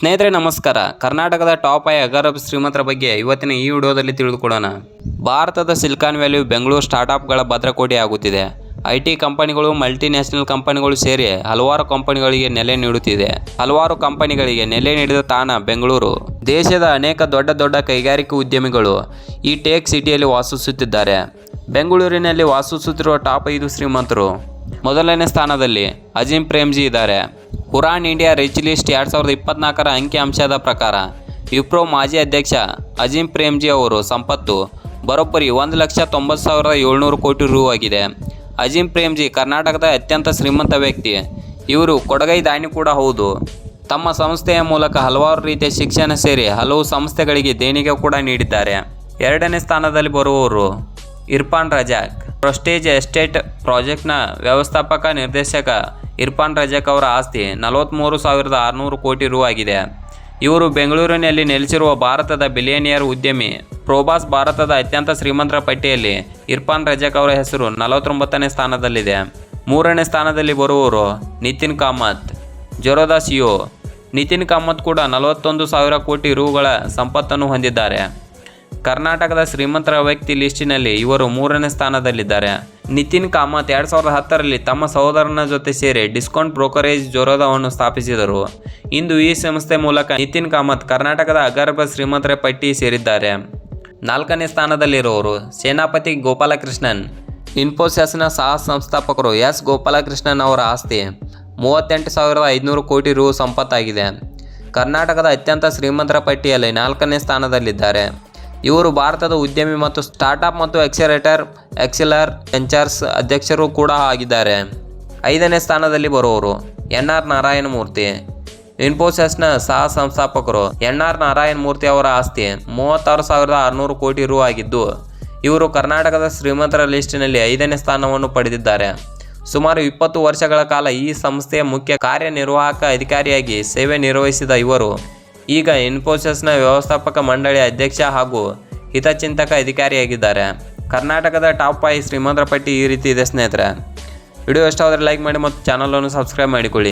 ಸ್ನೇಹಿತರೆ, ನಮಸ್ಕಾರ. ಕರ್ನಾಟಕದ ಟಾಪ್ ಐ ಅಗರಬ್ ಶ್ರೀಮಂತರ ಬಗ್ಗೆ ಇವತ್ತಿನ ಈ ವಿಡಿಯೋದಲ್ಲಿ ತಿಳಿದುಕೊಳ್ಳೋಣ. ಭಾರತದ ಸಿಲಿಕಾನ್ ವ್ಯಾಲಿ ಬೆಂಗಳೂರು ಸ್ಟಾರ್ಟ್ಅಪ್ಗಳ ಭದ್ರಕೋಟೆ ಆಗುತ್ತಿದೆ. ಐ ಟಿ ಕಂಪನಿಗಳು, ಮಲ್ಟಿನ್ಯಾಷನಲ್ ಕಂಪನಿಗಳು ಸೇರಿ ಹಲವಾರು ಕಂಪನಿಗಳಿಗೆ ನೆಲೆ ನೀಡುತ್ತಿದೆ. ಹಲವಾರು ಕಂಪನಿಗಳಿಗೆ ನೆಲೆ ನೀಡಿದ ತಾಣ ಬೆಂಗಳೂರು. ದೇಶದ ಅನೇಕ ದೊಡ್ಡ ದೊಡ್ಡ ಕೈಗಾರಿಕಾ ಉದ್ಯಮಿಗಳು ಈ ಟೇಕ್ ಸಿಟಿಯಲ್ಲಿ ವಾಸಿಸುತ್ತಿದ್ದಾರೆ. ಬೆಂಗಳೂರಿನಲ್ಲಿ ವಾಸಿಸುತ್ತಿರುವ ಟಾಪ್ ಐದು ಶ್ರೀಮಂತರು. ಮೊದಲನೇ ಸ್ಥಾನದಲ್ಲಿ ಅಜಿಂ ಪ್ರೇಮ್ಜಿ ಇದ್ದಾರೆ. ಉರಾನ್ ಇಂಡಿಯಾ ರಿಚ್ ಲಿಸ್ಟ್ ಎರಡು ಸಾವಿರದ ಇಪ್ಪತ್ನಾಲ್ಕರ ಅಂಕಿಅಂಶದ ಪ್ರಕಾರ ವಿಪ್ರೋ ಮಾಜಿ ಅಧ್ಯಕ್ಷ ಅಜಿಮ್ ಪ್ರೇಮ್ಜಿ ಅವರು ಸಂಪತ್ತು ಬರೋಬ್ಬರಿ ಒಂದು ಲಕ್ಷ ತೊಂಬತ್ತು ಸಾವಿರದ ಏಳ್ನೂರು ಕೋಟಿ ರೂ ಆಗಿದೆ ಅಜಿಂ ಪ್ರೇಮ್ಜಿ ಕರ್ನಾಟಕದ ಅತ್ಯಂತ ಶ್ರೀಮಂತ ವ್ಯಕ್ತಿ. ಇವರು ಕೊಡಗೈ ದಾನಿ ಕೂಡ ಹೌದು. ತಮ್ಮ ಸಂಸ್ಥೆಯ ಮೂಲಕ ಹಲವಾರು ರೀತಿಯ ಶಿಕ್ಷಣ ಸೇರಿ ಹಲವು ಸಂಸ್ಥೆಗಳಿಗೆ ದೇಣಿಗೆ ಕೂಡ ನೀಡಿದ್ದಾರೆ. ಎರಡನೇ ಸ್ಥಾನದಲ್ಲಿ ಬರುವವರು ಇರ್ಫಾನ್ ರಜಾಕ್. ಪ್ರೊಸ್ಟೇಜ್ ಎಸ್ಟೇಟ್ ಪ್ರಾಜೆಕ್ಟ್ನ ವ್ಯವಸ್ಥಾಪಕ ನಿರ್ದೇಶಕ ಇರ್ಫಾನ್ ರಜಕ್ ಅವರ ಆಸ್ತಿ ನಲವತ್ತ್ಮೂರು ಸಾವಿರದ ಆರುನೂರು ಕೋಟಿ ರು ಆಗಿದೆ. ಇವರು ಬೆಂಗಳೂರಿನಲ್ಲಿ ನೆಲೆಸಿರುವ ಭಾರತದ ಬಿಲಿಯನಿಯರ್ ಉದ್ಯಮಿ ಪ್ರೋಬಾಸ್ ಭಾರತದ ಅತ್ಯಂತ ಶ್ರೀಮಂತರ ಪಟ್ಟಿಯಲ್ಲಿ ಇರ್ಫಾನ್ ರಜಕ್ ಅವರ ಹೆಸರು ನಲವತ್ತೊಂಬತ್ತನೇ ಸ್ಥಾನದಲ್ಲಿದೆ. ಮೂರನೇ ಸ್ಥಾನದಲ್ಲಿ ಬರುವವರು ನಿತಿನ್ ಕಾಮತ್. ಜೋರೋದಾಸ್ ಯೋ. ನಿತಿನ್ ಕಾಮತ್ ಕೂಡ ನಲವತ್ತೊಂದು ಸಾವಿರ ಕೋಟಿ ರುಗಳ ಸಂಪತ್ತನ್ನು ಹೊಂದಿದ್ದಾರೆ. ಕರ್ನಾಟಕದ ಶ್ರೀಮಂತರ ವ್ಯಕ್ತಿ ಲಿಸ್ಟಿನಲ್ಲಿ ಇವರು ಮೂರನೇ ಸ್ಥಾನದಲ್ಲಿದ್ದಾರೆ. ನಿತಿನ್ ಕಾಮತ್ ಎರಡು ಸಾವಿರದ ಹತ್ತರಲ್ಲಿ ತಮ್ಮ ಸಹೋದರನ ಜೊತೆ ಸೇರಿ ಡಿಸ್ಕೌಂಟ್ ಬ್ರೋಕರೇಜ್ ಜೋರೋದವನ್ನು ಸ್ಥಾಪಿಸಿದರು. ಇಂದು ಈ ಸಂಸ್ಥೆ ಮೂಲಕ ನಿತಿನ್ ಕಾಮತ್ ಕರ್ನಾಟಕದ ಅಗರ್ಭ ಶ್ರೀಮಂತರ ಪಟ್ಟಿ ಸೇರಿದ್ದಾರೆ. ನಾಲ್ಕನೇ ಸ್ಥಾನದಲ್ಲಿರುವವರು ಸೇನಾಪತಿ ಗೋಪಾಲಕೃಷ್ಣನ್, ಇನ್ಫೋಸಿಸ್ನ ಸಹ ಸಂಸ್ಥಾಪಕರು ಎಸ್ ಗೋಪಾಲಕೃಷ್ಣನ್ ಅವರ ಆಸ್ತಿ ಮೂವತ್ತೆಂಟು ಸಾವಿರದ ಐದುನೂರು ಕೋಟಿ ರು ಸಂಪತ್ತಾಗಿದೆ. ಕರ್ನಾಟಕದ ಅತ್ಯಂತ ಶ್ರೀಮಂತರ ಪಟ್ಟಿಯಲ್ಲಿ ನಾಲ್ಕನೇ ಸ್ಥಾನದಲ್ಲಿದ್ದಾರೆ. ಇವರು ಭಾರತದ ಉದ್ಯಮಿ ಮತ್ತು ಸ್ಟಾರ್ಟಪ್ ಮತ್ತು ಎಕ್ಸರೇಟರ್ ಎಕ್ಸೆಲರ್ ವೆಂಚರ್ಸ್ ಅಧ್ಯಕ್ಷರು ಕೂಡ ಆಗಿದ್ದಾರೆ. ಐದನೇ ಸ್ಥಾನದಲ್ಲಿ ಬರುವವರು ಎನ್ ಆರ್ ನಾರಾಯಣ ಮೂರ್ತಿ ಇನ್ಫೋಸಿಸ್ನ ಸಹ ಸಂಸ್ಥಾಪಕರು ಎನ್ ಆರ್ ನಾರಾಯಣ ಮೂರ್ತಿ ಅವರ ಆಸ್ತಿ ಮೂವತ್ತಾರು ಸಾವಿರದ ಆರುನೂರು ಕೋಟಿ ರು ಆಗಿದ್ದು, ಇವರು ಕರ್ನಾಟಕದ ಶ್ರೀಮಂತರ ಲಿಸ್ಟಿನಲ್ಲಿ ಐದನೇ ಸ್ಥಾನವನ್ನು ಪಡೆದಿದ್ದಾರೆ. ಸುಮಾರು ಇಪ್ಪತ್ತು ವರ್ಷಗಳ ಕಾಲ ಈ ಸಂಸ್ಥೆಯ ಮುಖ್ಯ ಕಾರ್ಯನಿರ್ವಾಹಕ ಅಧಿಕಾರಿಯಾಗಿ ಸೇವೆ ನಿರ್ವಹಿಸಿದ ಇವರು ಈಗ ಇನ್ಫೋಸಿಸ್ನ ವ್ಯವಸ್ಥಾಪಕ ಮಂಡಳಿ ಅಧ್ಯಕ್ಷ ಹಾಗೂ ಹಿತಚಿಂತಕ ಅಧಿಕಾರಿಯಾಗಿದ್ದಾರೆ. ಕರ್ನಾಟಕದ ಟಾಪ್ ಫೈ ಶ್ರೀಮಂತರ ಪಟ್ಟಿ ಈ ರೀತಿ ಇದೆ ಸ್ನೇಹಿತರೆ. ವಿಡಿಯೋ ಇಷ್ಟವಾದರೆ ಲೈಕ್ ಮಾಡಿ ಮತ್ತು ಚಾನಲನ್ನು ಸಬ್ಸ್ಕ್ರೈಬ್ ಮಾಡಿಕೊಳ್ಳಿ.